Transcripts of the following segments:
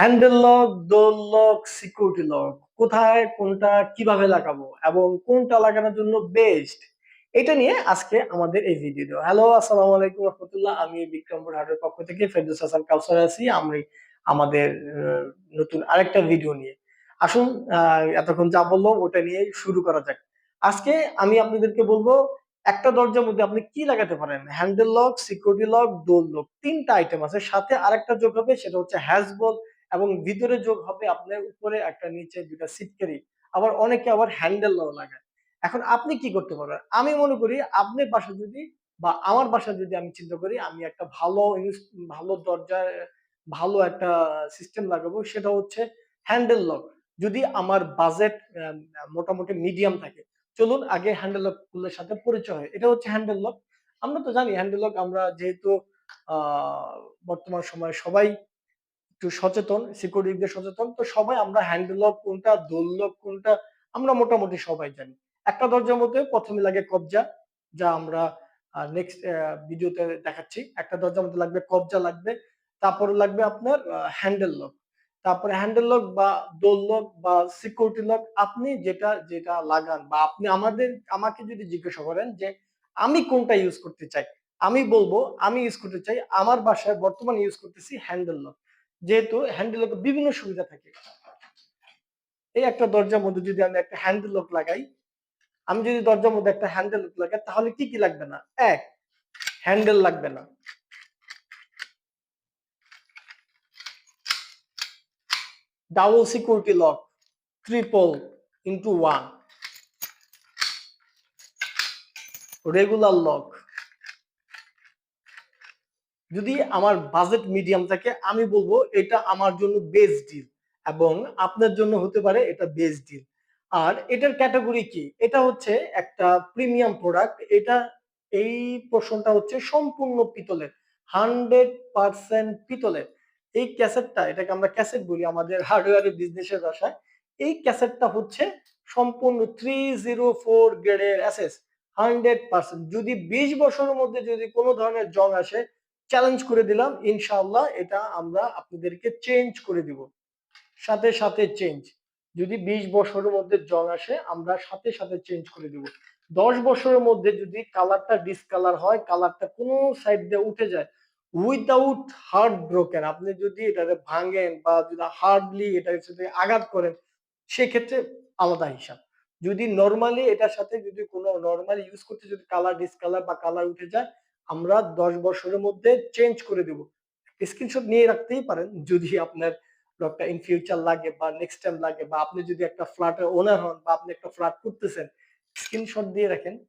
Handle lock door lock security lock কোথায়, কোনটা, কীভাবে লাগাবো এবং কোনটা লাগানোর জন্য বেস্ট এটা নিয়ে আজকে আমাদের এই ভিডিও হ্যালো আসসালামু আলাইকুম রহমতুল্লাহ। আমি বিক্রমপুর হাটের পক্ষ থেকে ফেরদৌস হাসান কাউসার আছি। আমি আমাদের নতুন আরেকটা ভিডিও নিয়ে। আসুন এতক্ষণ যা বললাম ওটা নিয়ে শুরু করা যাক। আজকে আমি আপনাদেরকে বলব, একটা দরজার মধ্যে আপনি কি লাগাতে পারেন? Handle lock security lock door lock তিনটা আইটেম আছে। সাথে আরেকটা যোগ হবে, সেটা হচ্ছে হ্যাজবল এবং ভিতরে যোগ হবে আপনার উপরে একটা নিচে দুটা সিটকারি আবার অনেকে আবার হ্যান্ডেল লাগায়। এখন আপনি কি করতে পারবেন? আমি মনে করি আপনার বাসা যদি বা আমার বাসা যদি আমি চিন্তা করি, আমি একটা ভালো ভালো দরজার ভালো একটা সিস্টেম লাগাবো, সেটা হচ্ছে হ্যান্ডেল লক যদি আমার বাজেট মোটামুটি মিডিয়াম থাকে, চলুন আগে হ্যান্ডেল লকগুলোর সাথে পরিচয় হয়। এটা হচ্ছে হ্যান্ডেল লক আমরা তো জানি হ্যান্ডেল লক আমরা যেহেতু বর্তমান সময়ে সবাই একটু সচেতন সিকিউরিটিদের সচেতন। তো সবাই আমরা হ্যান্ডেল কোনটা, দোল কোনটা, আমরা মোটামুটি সবাই জানি। একটা দরজার মধ্যে প্রথমে লাগে কবজা, যা আমরা নেক্সট ভিডিওতে দেখাচ্ছি। একটা দরজার মধ্যে লাগবে কবজা লাগবে, তারপরে লাগবে আপনার হ্যান্ডেল লক তারপরে হ্যান্ডেল লক বা দোল লক বা সিকিউরিটি লক আপনি যেটা যেটা লাগান বা আপনি আমাদের, আমাকে যদি জিজ্ঞাসা করেন যে, আমি কোনটা ইউজ করতে চাই? আমি বলব, আমি ইউজ করতে চাই, আমার বাসায় বর্তমানে ইউজ করতেছি হ্যান্ডেল লক যেহেতু হ্যান্ডেল বিভিন্ন সুবিধা থাকে। এই একটা দরজার মধ্যে যদি আমি একটা হ্যান্ডেল লক লাগাই, আমি যদি দরজার মধ্যে একটা হ্যান্ডেল লক লাগাই, তাহলে কি কি লাগবে না? এক হ্যান্ডেল লাগবে না। Double security lock triple into one regular lock যদি আমার বাজেট মিডিয়াম থাকে, আমি বলব এটা আমার জন্য বেস্ট ডিল এবং আপনার জন্য হতে পারে এটা বেস্ট ডিল আর এটার ক্যাটাগরি কি? এটা হচ্ছে একটা প্রিমিয়াম প্রোডাক্ট এটা এই পোর্শনটা হচ্ছে সম্পূর্ণ পিতলের হান্ড্রেড পার্সেন্ট পিতলের। এই ক্যাসেটটা এটাকে আমরা ক্যাসেট বলি আমাদের হার্ডওয়্যারের বিজনেসের ভাষায়, এই ক্যাসেটটা হচ্ছে সম্পূর্ণ থ্রি জিরো ফোর গ্রেডের অ্যাসেস হান্ড্রেড পার্সেন্ট যদি বিশ বছরের মধ্যে যদি কোনো ধরনের জং আসে চ্যালেঞ্জ করে দিলাম, ইনশাআল্লাহ এটা আমরা আপনাদেরকে চেঞ্জ করে দিব। সাথে সাথে চেঞ্জ যদি বিশ বছরের মধ্যে জং আসে, আমরা সাথে সাথে চেঞ্জ করে দিব। দশ বছরের মধ্যে যদি কালারটা ডিসকালার হয় কালারটা কোনো সাইড দিয়ে উঠে যায় উইদাউট হার্ট ব্রোকেন আপনি যদি এটাকে ভাঙেন বা যদি হার্ডলি এটার সাথে আঘাত করেন, সেক্ষেত্রে আলাদা হিসাব। যদি নর্মালি এটার সাথে যদি কোনো নর্মালি ইউজ করতে যদি কালার ডিসকালার বা কালার উঠে যায় আমরা দশ বছরের মধ্যে চেঞ্জ করে দেব। স্ক্রিনশট নিয়ে রাখতেই পারেন, যদি আপনার লকটা ইন ফিউচার লাগে বা নেক্সট টাইম লাগে বা আপনি যদি একটা ফ্ল্যাটের ওনার হন বা আপনি একটা ফ্ল্যাট করতেছেন স্ক্রিনশট দিয়ে রাখেন।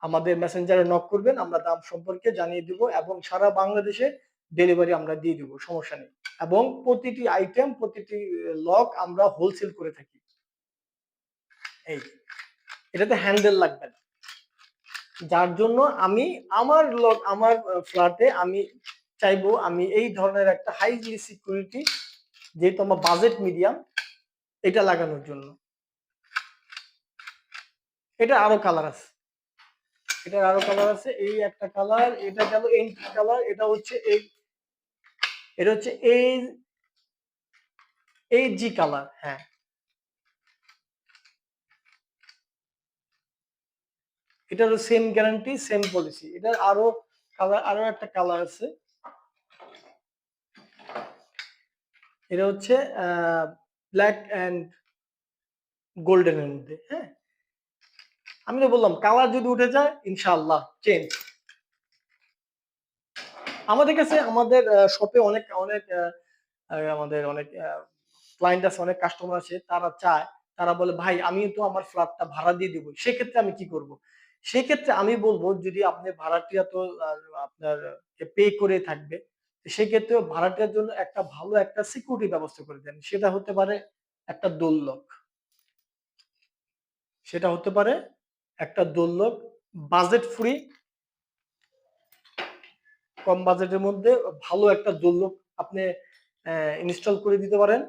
আমাদের মেসেঞ্জারে নক করবেন, আমরা দাম সম্পর্কে জানিয়ে দিব এবং সারা বাংলাদেশে ডেলিভারি আমরা দিয়ে দিব, সমস্যা নেই। এবং প্রতিটি আইটেম প্রতিটি লক আমরা হোলসেল করে থাকি। এই, এটাতে হ্যান্ডেল লাগবে না। যার জন্য আমি আমার লক আমার ফ্ল্যাটে আমি চাইব আমি এই ধরনের একটা হাইলি সিকিউরিটি যেহেতু আমার বাজেট মিডিয়াম এটা লাগানোর জন্য। এটা আরও কালার আছে। এটার আরও কালার আছে, এই একটা কালার এটা গেল এন্ট্রি কালার এটা হচ্ছে এই, এটা হচ্ছে এই এই জি কালার হ্যাঁ। এটারও সেম গ্যারান্টি সেম পলিসি এটার আরও কালার আরও একটা কালার আছে। এটা হচ্ছে ব্ল্যাক অ্যান্ড গোল্ডেনের মধ্যে হ্যাঁ? আমি তো বললাম কালার যদি উঠে যায়, ইনশাআল্লাহ চেঞ্জ আমাদের কাছে, আমাদের শপে অনেক অনেক আমাদের অনেক ক্লায়েন্ট আছে, অনেক কাস্টমার আছে, তারা চায়, তারা বলে, ভাই আমি তো আমার ফ্ল্যাটটা ভাড়া দিয়ে দিব। সেক্ষেত্রে আমি কি করব? সেক্ষেত্রে আমি বলব যদি আপনি ভাড়াটিয়া তো আপনার পে করে থাকবে সেক্ষেত্রে ভাড়াটিয়ার জন্য একটা ভালো একটা সিকিউরিটি ব্যবস্থা করে দেন। সেটা হতে পারে একটা দোলক সেটা হতে পারে একটা দোলক বাজেট ফ্রি কম বাজেটের মধ্যে ভালো একটা দোলক আপনি ইনস্টল করে দিতে পারেন।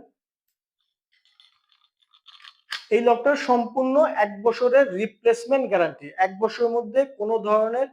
এই লকটার সম্পূর্ণ এক বছরের রিপ্লেসমেন্ট গ্যারান্টি এক বছরের মধ্যে কোনো ধরনের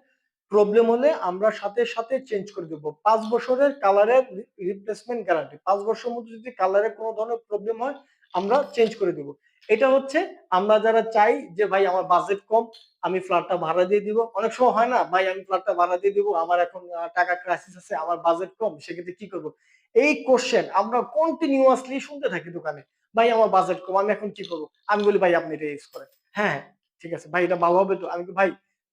প্রবলেম হলে আমরা সাথে সাথে চেঞ্জ করে দেবো। পাঁচ বছরের কালারের রিপ্লেসমেন্ট গ্যারান্টি পাঁচ বছরের মধ্যে যদি কালারে কোনো ধরনের প্রবলেম হয়, আমরা চেঞ্জ করে দেবো। এটা হচ্ছে আমরা যারা চাই যে, ভাই, আমার বাজেট কম, আমি ফ্ল্যাটটা ভাড়া দিয়ে দিব। অনেক সময় হয় না, ভাই, আমি ফ্ল্যাটটা ভাড়া দিয়ে দিব, আমার এখন টাকা ক্রাইসিস আছে, আমার বাজেট কম, সেক্ষেত্রে কি করব? এই কোশ্চেন আমরা কন্টিনিউয়াসলি শুনতে থাকি দোকানে। ভাই, আমার বাজেট কম, আমি এখন কি করব? আমি বলি, ভাই, আপনি এটা ইউজ করেন। হ্যাঁ ঠিক আছে। ভাই, এটা ভালো হবে তো? আমি ভাই,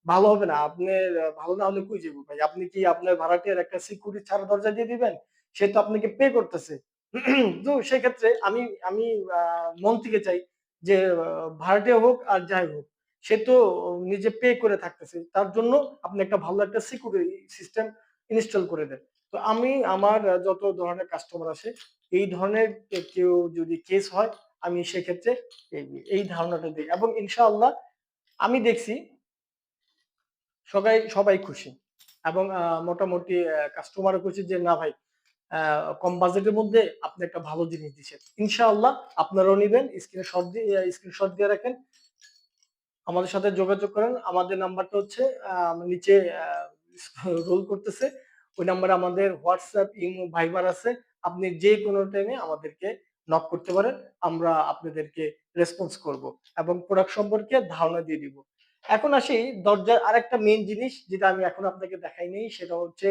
ভালো হবে না। আপনার ভালো না হলে কই যাব? ভাই, আপনি কি আপনার ভাড়াটিয়ার একটা সিকিউরিটি ছাড়া দরজা দিয়ে দিবেন? সে তো আপনাকে পে করতেছে। তো সেক্ষেত্রে আমি আমি মন থেকে চাই যে ভাড়াটিয়া হোক আর যাই হোক, সে তো নিজে পে করে থাকতেছে। তার জন্য আপনি একটা ভালো একটা সিকিউরিটি সিস্টেম ইনস্টল করে দেন। তো আমি, আমার যত ধরনের কাস্টমার আসে এই ধরনের কেউ যদি কেস হয়, আমি সেক্ষেত্রে এই ধারণাটা দিই এবং ইনশাআল্লাহ আমি দেখছি সবাই সবাই খুশি এবং মোটামুটি কাস্টমারও খুশি যে না ভাই কম বাজেটের মধ্যে আপনি একটা ভালো জিনিস দিচ্ছেন ইনশাআল্লাহ আপনারাও নিবেন স্ক্রিনে শট দিয়ে স্ক্রিনশট দিয়ে রাখেন। আমাদের সাথে যোগাযোগ করেন। আমাদের নাম্বারটা হচ্ছে নিচে রোল করতেছে। ওই নাম্বারে আমাদের হোয়াটসঅ্যাপ ইমো ভাইবার আছে। আপনি যে কোনো টাইমে আমাদেরকে নক করতে পারেন, আমরা আপনাদেরকে রেসপন্স করব এবং প্রোডাক্ট সম্পর্কে ধারণা দিয়ে দিব। এখন আসি দরজার আরেকটা মেইন জিনিস যেটা আমি এখন আপনাকে দেখাই নেই, সেটা হচ্ছে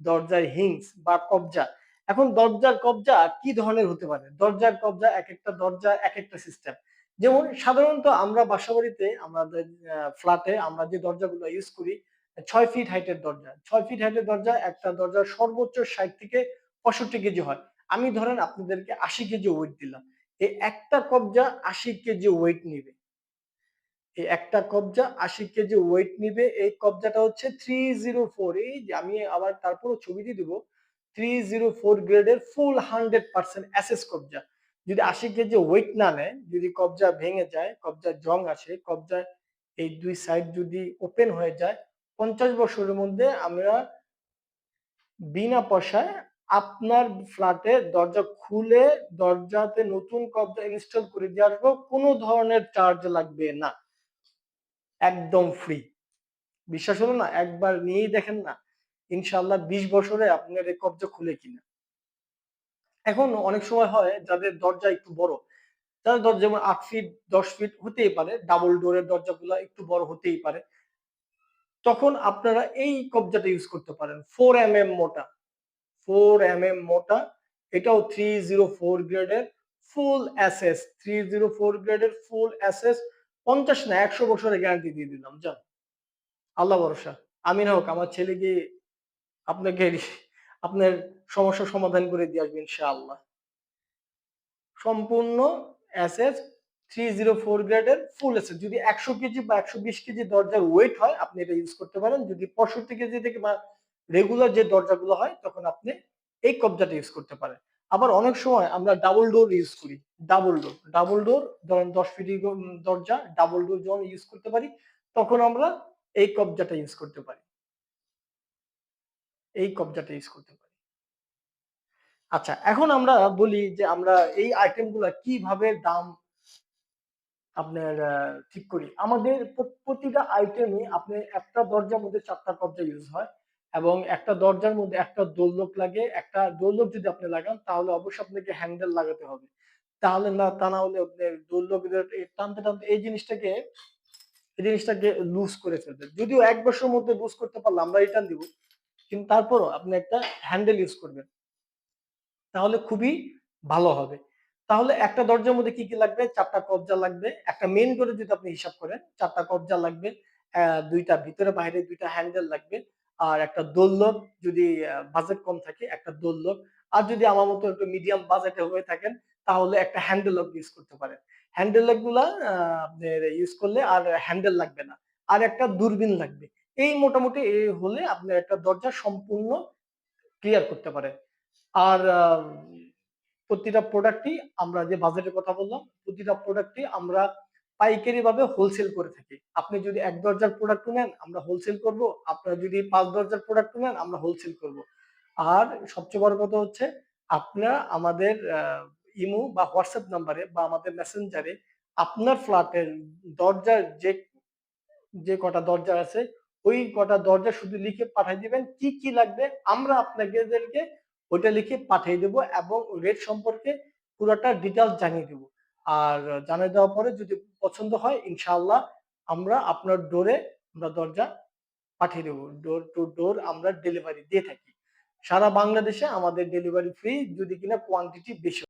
দরজার হিংস বা কবজা। এখন দরজার কবজা কি ধরনের হতে পারে? দরজার কবজা এক একটা দরজা, এক একটা সিস্টেম যেমন সাধারণত আমরা বাসাবাড়িতে, আমাদের ফ্ল্যাটে আমরা যে দরজাগুলো ইউজ করি, ছয় ফিট হাইটের দরজা। ছয় ফিট হাইটের দরজা একটা দরজার সর্বোচ্চ ষাট থেকে পঁয়ষট্টি কেজি হয়। আমি ধরেন আপনাদেরকে আশি কেজি ওয়েট দিলাম। এই একটা কবজা আশি কেজি ওয়েট নিবে। এই একটা কবজা আশি কেজি ওয়েট নিবে। এই কবজাটা হচ্ছে থ্রি জিরো ফোর এই যে আমি আবার তারপরও ছবি দিয়ে দিব। থ্রি জিরো ফোর গ্রেডের ফুল হান্ড্রেড পার্সেন্ট অ্যাসেস কবজা। যদি আশি কেজি ওয়েট না নেয়, যদি কবজা ভেঙে যায় কবজার জং আসে, কবজা এই দুই সাইড যদি ওপেন হয়ে যায়, পঞ্চাশ বছরের মধ্যে আমরা বিনা পয়সায় আপনার ফ্ল্যাটে দরজা খুলে দরজাতে নতুন কবজা ইনস্টল করে দিয়ে আসব, কোনো ধরনের চার্জ লাগবে না। একদম ফ্রি বিশ্বাস হলো না? একবার নিয়েই দেখেন না ইনশাল্লাহ বিশ বছরে আপনার এই কবজা খুলে কিনা। এখন অনেক সময় হয়, যাদের দরজা একটু বড়, তাদের দরজা যেমন আট ফিট দশ ফিট হতেই পারে ডাবল ডোরের দরজাগুলো একটু বড় হতেই পারে। তখন আপনারা এই কবজাটা ইউজ করতে পারেন ফোর এম এম মোটা। ফোর এম এম মোটা এটাও থ্রি জিরো ফোর গ্রেডের full SS three zero four গ্রেডের ফুল অ্যাসেস পঞ্চাশ না, একশো বছরের গ্যারান্টি দিয়ে দিলাম যান আল্লাহ ভরসা। আমি না হোক, আমার ছেলে গিয়ে আপনাকে আপনার সমস্যার সমাধান করে দিয়ে আসবে, ইনশাআল্লাহ। সম্পূর্ণ অ্যাসেস থ্রি জিরো ফোর গ্রেডের ফুল এসেস যদি একশো কেজি বা একশো বিশ কেজি দরজার ওয়েট হয়, আপনি এটা ইউজ করতে পারেন। যদি পঁয়ষট্টি কেজি থেকে বা রেগুলার যে দরজাগুলো হয়, তখন আপনি এই কবজাটা ইউজ করতে পারেন। আবার অনেক সময় আমরা ডাবল ডোর ইউজ করি। ডাবল ডোর ডাবল ডোর ধরেন দশ ফিটি দরজা ডাবল ডোর যখন ইউজ করতে পারি, তখন আমরা এই কবজাটা ইউজ করতে পারি। এই কবজাটা ইউজ করতে পারি। আচ্ছা এখন আমরা বলি যে আমরা এই আইটেমগুলো কীভাবে দাম আপনার ঠিক করি? আমাদের প্রতিটা আইটেমে আপনি একটা দরজার মধ্যে চারটা কবজা ইউজ হয়। এবং একটা দরজার মধ্যে একটা দোলক লাগে, একটা দোলক যদি আপনি লাগান, তাহলে অবশ্যই আপনাকে হ্যান্ডেল লাগাতে হবে। তাহলে না, তা না হলে আপনি দোলক টানতে টানতে এই জিনিসটাকে এই জিনিসটাকে লুজ করে ফেলবে যদিও এক বছরের মধ্যে লুজ করতে পারলে আমরা রিটার্ন দিব, কিন্তু তারপরও আপনি একটা হ্যান্ডেল ইউজ করবেন। তাহলে খুবই ভালো হবে। তাহলে একটা দরজার মধ্যে কি কি লাগবে? চারটা কবজা লাগবে। একটা মেন করে যদি আপনি হিসাব করেন, চারটা কবজা লাগবে দুইটা ভিতরে বাইরে দুইটা হ্যান্ডেল লাগবে। আর একটা দোলক যদি বাজেট কম থাকে, একটা দোলক। আর যদি আমার মতো একটু মিডিয়াম বাজেটে হয়ে থাকেন, তাহলে একটা হ্যান্ডেল লক ইউজ করতে পারেন। হ্যান্ডেল লকগুলা ইউজ করলে আর হ্যান্ডেল লাগবে না। আর একটা দূরবীন লাগবে। এই মোটামুটি এই হলে আপনার একটা দরজা সম্পূর্ণ ক্লিয়ার করতে পারে আর প্রতিটা প্রোডাক্টই আমরা যে বাজেটের কথা বললাম, প্রতিটা প্রোডাক্টই আমরা পাইকারি ভাবে হোলসেল করে থাকি। আপনি যদি এক দরজার প্রোডাক্ট নেন, আমরা হোলসেল করব। আপনারা যদি পাঁচ দরজার প্রোডাক্ট নেন, আমরা হোলসেল করব। আর সবচেয়ে বড় কথা হচ্ছে আপনারা আমাদের ইমো বা হোয়াটসঅ্যাপ নাম্বারে বা আমাদের মেসেঞ্জারে আপনার ফ্ল্যাটের দরজার যে যে কটা দরজা আছে, ওই কটা দরজা শুধু লিখে পাঠিয়ে দিবেন। কি কি লাগবে, আমরা আপনাদেরকে ওইটা লিখে পাঠিয়ে দেবো এবং রেট সম্পর্কে পুরোটা ডিটেলস জানিয়ে দেবো। আর জানিয়ে দেওয়ার পরে যদি পছন্দ হয়, ইনশাআল্লাহ আমরা আপনার ডোরে আমরা দরজা পাঠিয়ে দেবো। ডোর টু ডোর আমরা ডেলিভারি দিয়ে থাকি। সারা বাংলাদেশে আমাদের ডেলিভারি ফ্রি, যদি কিনা কোয়ান্টিটি বেশি